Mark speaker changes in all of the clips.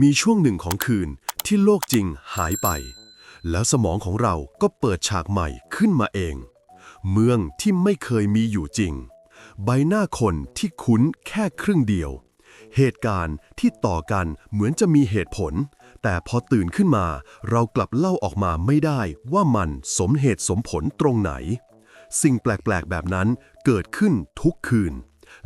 Speaker 1: มีช่วงหนึ่งของคืนที่โลกจริงหายไป แล้วสมองของเราก็เปิดฉากใหม่ขึ้นมาเอง เมืองที่ไม่เคยมีอยู่จริง ใบหน้าคนที่คุ้นแค่ครึ่งเดียว เหตุการณ์ที่ต่อกันเหมือนจะมีเหตุผล แต่พอตื่นขึ้นมาเรากลับเล่าออกมาไม่ได้ว่ามันสมเหตุสมผลตรงไหน สิ่งแปลกๆแบบนั้นเกิดขึ้นทุกคืน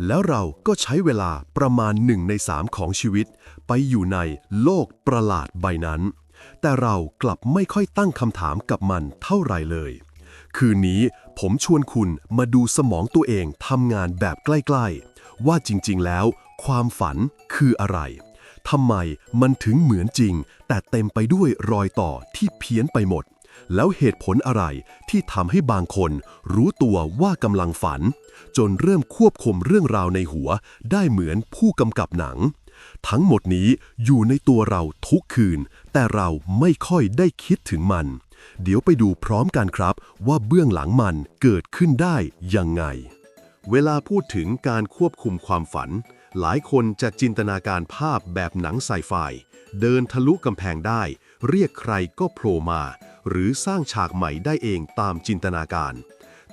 Speaker 1: แล้วเราก็ใช้เวลาประมาณหนึ่งในสามของชีวิต ไปอยู่ในโลกประหลาดใบนั้น แต่เรากลับไม่ค่อยตั้งคำถามกับมันเท่าไหร่เลย คืนนี้ผมชวนคุณมาดูสมองตัวเองทำงานแบบใกล้ๆ ว่าจริงๆแล้ว ความฝันคืออะไรทำไมมันถึงเหมือนจริง แต่เต็มไปด้วยรอยต่อที่เพี้ยนไปหมด แล้วเหตุผลอะไรที่ทำให้บางคนรู้ตัวว่ากำลังฝัน จนเริ่มควบคุมเรื่องราวในหัวได้เหมือนผู้กำกับหนัง ทั้งหมดนี้อยู่ในตัวเราทุกคืน แต่เราไม่ค่อยได้คิดถึงมัน เดี๋ยวไปดูพร้อมกันครับว่าเบื้องหลังมันเกิดขึ้นได้ยังไง เวลาพูดถึงการควบคุมความฝัน หลายคนจะจินตนาการภาพแบบหนังไซไฟเดินทะลุกำแพงได้ เรียกใครก็โผล่มา หรือสร้างฉากใหม่ได้เองตามจินตนาการ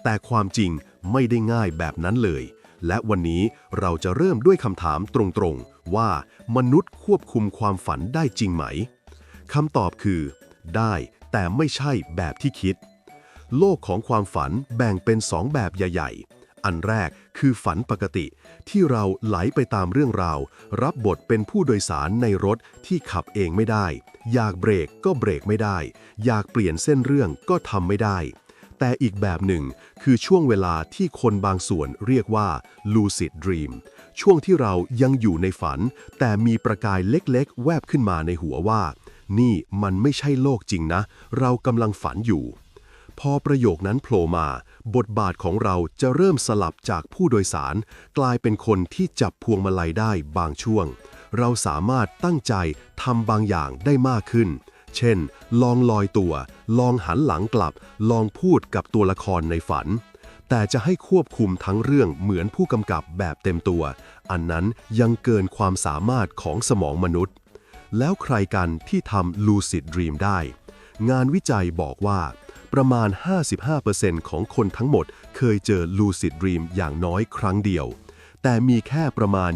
Speaker 1: แต่ความจริงไม่ได้ง่ายแบบนั้นเลย และวันนี้เราจะเริ่มด้วยคำถามตรงๆ ว่ามนุษย์ควบคุมความฝันได้จริงไหมคำตอบคือ ได้แต่ไม่ใช่แบบที่คิด โลกของความฝันแบ่งเป็นสองแบบใหญ่ๆ อันแรกคือฝันปกติ ที่เราไหลไปตามเรื่องราว รับบทเป็นผู้โดยสารในรถที่ขับเองไม่ได้ อยากเบรกก็เบรกไม่ได้ อยากเปลี่ยนเส้นเรื่องก็ทำไม่ได้ แต่อีกแบบหนึ่งคือช่วงเวลาที่คนบางส่วนเรียกว่า lucid dream ช่วงที่เรายังอยู่ในฝัน แต่มีประกายเล็กๆ แวบขึ้นมาในหัวว่า นี่มันไม่ใช่โลกจริงนะ เรากำลังฝันอยู่ พอประโยคนั้นโผล่มา บทบาทของเราจะเริ่มสลับจากผู้โดยสาร กลายเป็นคนที่จับพวงมาลัยได้บางช่วง เราสามารถตั้งใจทำบางอย่างได้มากขึ้น เช่น ลองลอยตัว ลองหันหลังกลับ ลองพูดกับตัวละครในฝัน แต่จะให้ควบคุมทั้งเรื่องเหมือนผู้กำกับแบบเต็มตัว อันนั้นยังเกินความสามารถของสมองมนุษย์ แล้วใครกันที่ทำ lucid dream ได้ งานวิจัยบอกว่า ประมาณ 55%ของคนทั้งหมดเคยเจอ lucid dream อย่างน้อยครั้งเดียว แต่มีแค่ประมาณ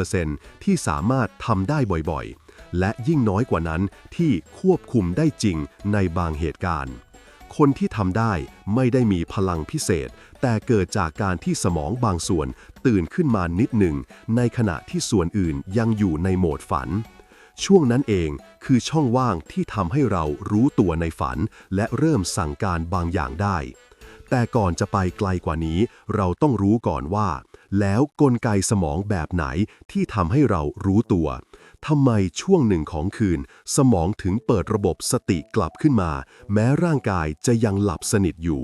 Speaker 1: 20%ที่สามารถทำได้บ่อยๆ และยิ่งน้อยกว่านั้นที่ควบคุมได้จริงในบางเหตุการณ์ คนที่ทำได้ไม่ได้มีพลังพิเศษ แต่เกิดจากการที่สมองบางส่วนตื่นขึ้นมานิดหนึ่งในขณะที่ส่วนอื่นยังอยู่ในโหมดฝัน ช่วงนั้นเองคือช่องว่างที่ทำให้เรารู้ตัวในฝัน และเริ่มสั่งการบางอย่างได้ แต่ก่อนจะไปไกลกว่านี้ เราต้องรู้ก่อนว่า แล้วกลไกสมองแบบไหนที่ทำให้เรารู้ตัวทำไมช่วงหนึ่งของคืน สมองถึงเปิดระบบสติกลับขึ้นมา แม้ร่างกายจะยังหลับสนิทอยู่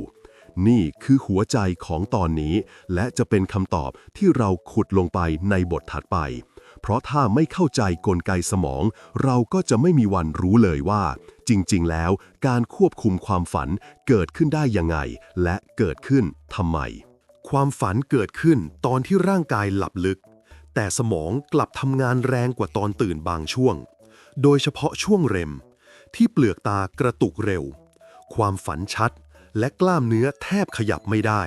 Speaker 1: นี่คือหัวใจของตอนนี้ และจะเป็นคำตอบที่เราขุดลงไปในบทถัดไป เพราะถ้าไม่เข้าใจกลไกสมอง เราก็จะไม่มีวันรู้เลยว่า จริง ๆ แล้ว การควบคุมความฝันเกิดขึ้นได้ยังไง และเกิดขึ้นทำไม ความฝันเกิดขึ้นตอนที่ร่างกายหลับลึก แต่สมองกลับทำงานแรงกว่าตอนตื่นบางช่วง โดยเฉพาะช่วงเร็ม ที่เปลือกตากระตุกเร็ว ความฝันชัด และกล้ามเนื้อแทบขยับไม่ได้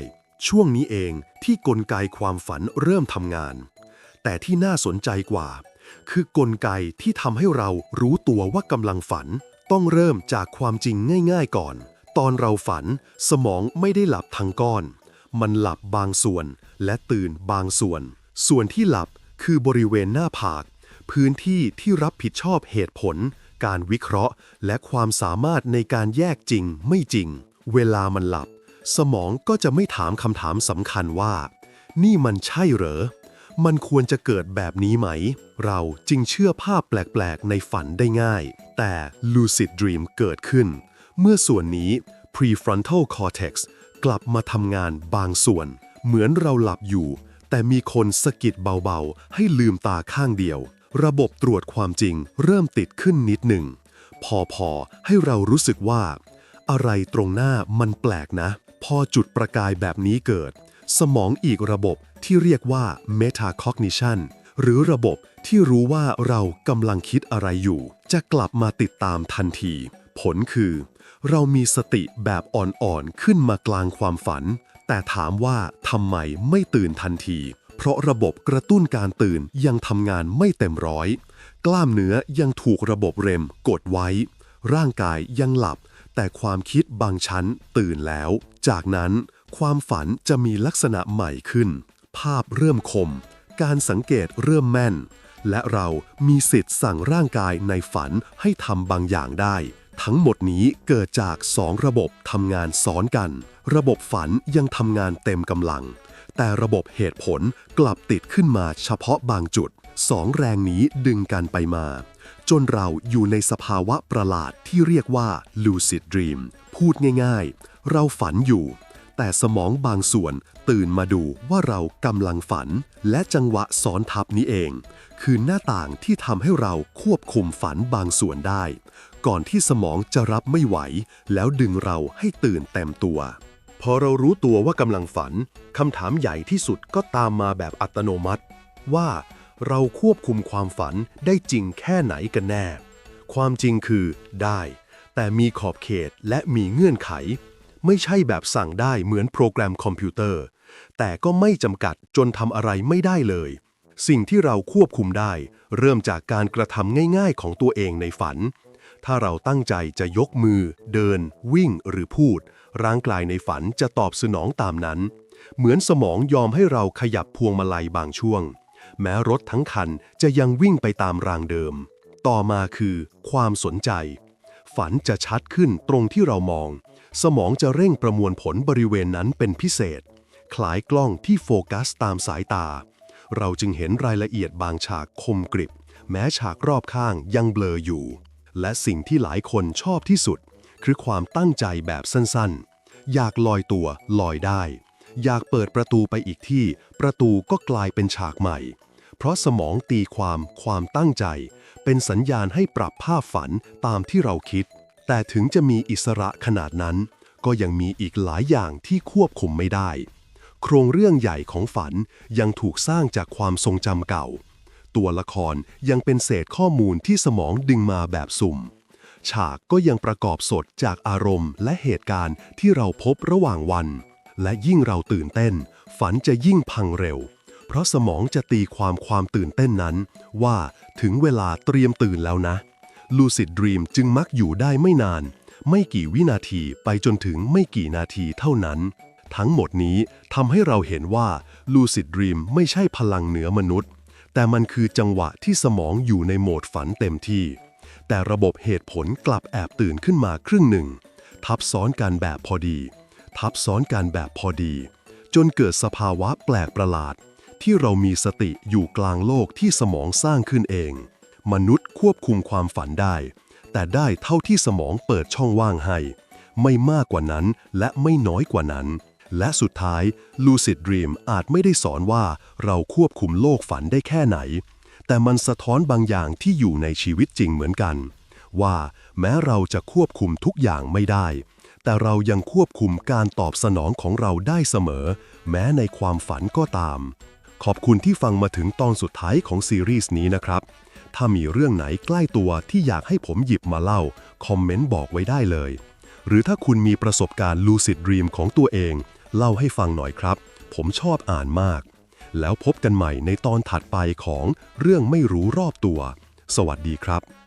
Speaker 1: ช่วงนี้เองที่กลไกความฝันเริ่มทำงาน แต่ที่น่าสนใจกว่า คือกลไกที่ทำให้เรารู้ตัวว่ากำลังฝัน ต้องเริ่มจากความจริงง่าย ๆ ก่อน ตอนเราฝัน สมองไม่ได้หลับทั้งก้อน มันหลับบางส่วน และตื่นบางส่วน ส่วนที่หลับคือบริเวณหน้าผาก พื้นที่ที่รับผิดชอบเหตุผล การวิเคราะห์ และความสามารถในการแยกจริงไม่จริง เวลามันหลับ สมองก็จะไม่ถามคำถามสำคัญว่า นี่มันใช่เหรอ มันควรจะเกิดแบบนี้ไหม เราจึงเชื่อภาพแปลกๆ ในฝันได้ง่าย แต่ lucid dream เกิดขึ้น เมื่อส่วนนี้ prefrontal cortex กลับมาทำงานบางส่วน เหมือนเราหลับอยู่ แต่มีคนสะกิดเบาๆ ให้ลืมตาข้างเดียว ระบบตรวจความจริงเริ่มติดขึ้นนิดหนึ่ง พอพอให้เรารู้สึกว่า อะไรตรงหน้ามันแปลกนะ พอจุดประกายแบบนี้เกิด สมองอีกระบบที่เรียกว่า metacognition หรือระบบที่รู้ว่าเรากำลังคิดอะไรอยู่ จะกลับมาติดตามทันที ผลคือ เรามีสติแบบอ่อนๆ ขึ้นมากลางความฝัน แต่ถามว่าทำไมไม่ตื่นทันที เพราะระบบกระตุ้นการตื่นยังทำงานไม่เต็มร้อย กล้ามเนื้อยังถูกระบบเรมกดไว้ ร่างกายยังหลับ แต่ความคิดบางชั้นตื่นแล้ว จากนั้น ความฝันจะมีลักษณะใหม่ขึ้น ภาพเริ่มคม การสังเกตเริ่มแม่น และเรามีสิทธิ์สั่งร่างกายในฝันให้ทำบางอย่างได้ ทั้งหมดนี้เกิดจากสองระบบทำงานซ้อนกัน ระบบฝันยังทำงานเต็มกำลัง แต่ระบบเหตุผลกลับติดขึ้นมาเฉพาะบางจุดสองแรงนี้ดึงกันไปมา จนเราอยู่ในสภาวะประหลาดที่เรียกว่า lucid dream พูดง่ายๆ เราฝันอยู่ แต่สมองบางส่วนตื่นมาดูว่าเรากำลังฝัน และจังหวะซ้อนทับนี้เอง คือหน้าต่างที่ทำให้เราควบคุมฝันบางส่วนได้ ก่อนที่สมองจะรับไม่ไหว แล้วดึงเราให้ตื่นเต็มตัว พอเรารู้ตัวว่ากำลังฝันคำถามใหญ่ที่สุดก็ตามมาแบบอัตโนมัติ ว่าเราควบคุมความฝันได้จริงแค่ไหนกันแน่ ความจริงคือได้ แต่มีขอบเขตและมีเงื่อนไข ไม่ใช่แบบสั่งได้เหมือนโปรแกรมคอมพิวเตอร์ แต่ก็ไม่จำกัดจนทำอะไรไม่ได้เลย สิ่งที่เราควบคุมได้ เริ่มจากการกระทำง่ายๆ ของตัวเองในฝัน ถ้าเราตั้งใจจะยกมือ เดิน วิ่งหรือพูด ร่างกายในฝันจะตอบสนองตามนั้น เหมือนสมองยอมให้เราขยับพวงมาลัยบางช่วง แม้รถทั้งคันจะยังวิ่งไปตามรางเดิม ต่อมาคือ ความสนใจ ฝันจะชัดขึ้นตรงที่เรามอง สมองจะเร่งประมวลผลบริเวณนั้นเป็นพิเศษ คล้ายกล้องที่โฟกัสตามสายตา เราจึงเห็นรายละเอียดบางฉากคมกริบ แม้ฉากรอบข้างยังเบลออยู่ และสิ่งที่หลายคนชอบที่สุด คือความตั้งใจแบบสั้นๆ อยากลอยตัวลอยได้ อยากเปิดประตูไปอีกที่ ประตูก็กลายเป็นฉากใหม่ เพราะสมองตีความความตั้งใจ เป็นสัญญาณให้ปรับภาพฝันตามที่เราคิด แต่ถึงจะมีอิสระขนาดนั้น ก็ยังมีอีกหลายอย่างที่ควบคุมไม่ได้ โครงเรื่องใหญ่ของฝันยังถูกสร้างจากความทรงจำเก่า ตัวละครยังเป็นเศษข้อมูลที่สมองดึงมาแบบสุ่ม ฉากก็ยังประกอบสดจากอารมณ์และเหตุการณ์ที่เราพบระหว่างวัน และยิ่งเราตื่นเต้น ฝันจะยิ่งพังเร็ว เพราะสมองจะตีความความตื่นเต้นนั้น ว่าถึงเวลาเตรียมตื่นแล้วนะ Lucid Dream จึงมักอยู่ได้ไม่นาน ไม่กี่วินาทีไปจนถึงไม่กี่นาทีเท่านั้น ทั้งหมดนี้ทำให้เราเห็นว่า Lucid Dream ไม่ใช่พลังเหนือมนุษย์ แต่มันคือจังหวะที่สมองอยู่ในโหมดฝันเต็มที่ แต่ระบบเหตุผลกลับแอบตื่นขึ้นมาครึ่งหนึ่ง ทับซ้อนกันแบบพอดี ทับซ้อนกันแบบพอดี จนเกิดสภาวะแปลกประหลาด ที่เรามีสติอยู่กลางโลกที่สมองสร้างขึ้นเอง มนุษย์ควบคุมความฝันได้ แต่ได้เท่าที่สมองเปิดช่องว่างให้ ไม่มากกว่านั้นและไม่น้อยกว่านั้น และสุดท้าย Lucid Dream อาจไม่ได้สอนว่าเราควบคุมโลกฝันได้แค่ไหน แต่มันสะท้อนบางอย่างที่อยู่ในชีวิตจริงเหมือนกัน ว่าแม้เราจะควบคุมทุกอย่างไม่ได้ แต่เรายังควบคุมการตอบสนองของเราได้เสมอ แม้ในความฝันก็ตาม ขอบคุณที่ฟังมาถึงตอนสุดท้ายของซีรีส์นี้นะครับ ถ้ามีเรื่องไหนใกล้ตัวที่อยากให้ผมหยิบมาเล่า คอมเมนต์บอกไว้ได้เลย หรือถ้าคุณมีประสบการณ์ Lucid Dream ของตัวเอง เล่าให้ฟังหน่อยครับ ผมชอบอ่านมาก แล้วพบกันใหม่ในตอนถัดไปของเรื่องไม่รู้รอบตัว สวัสดีครับ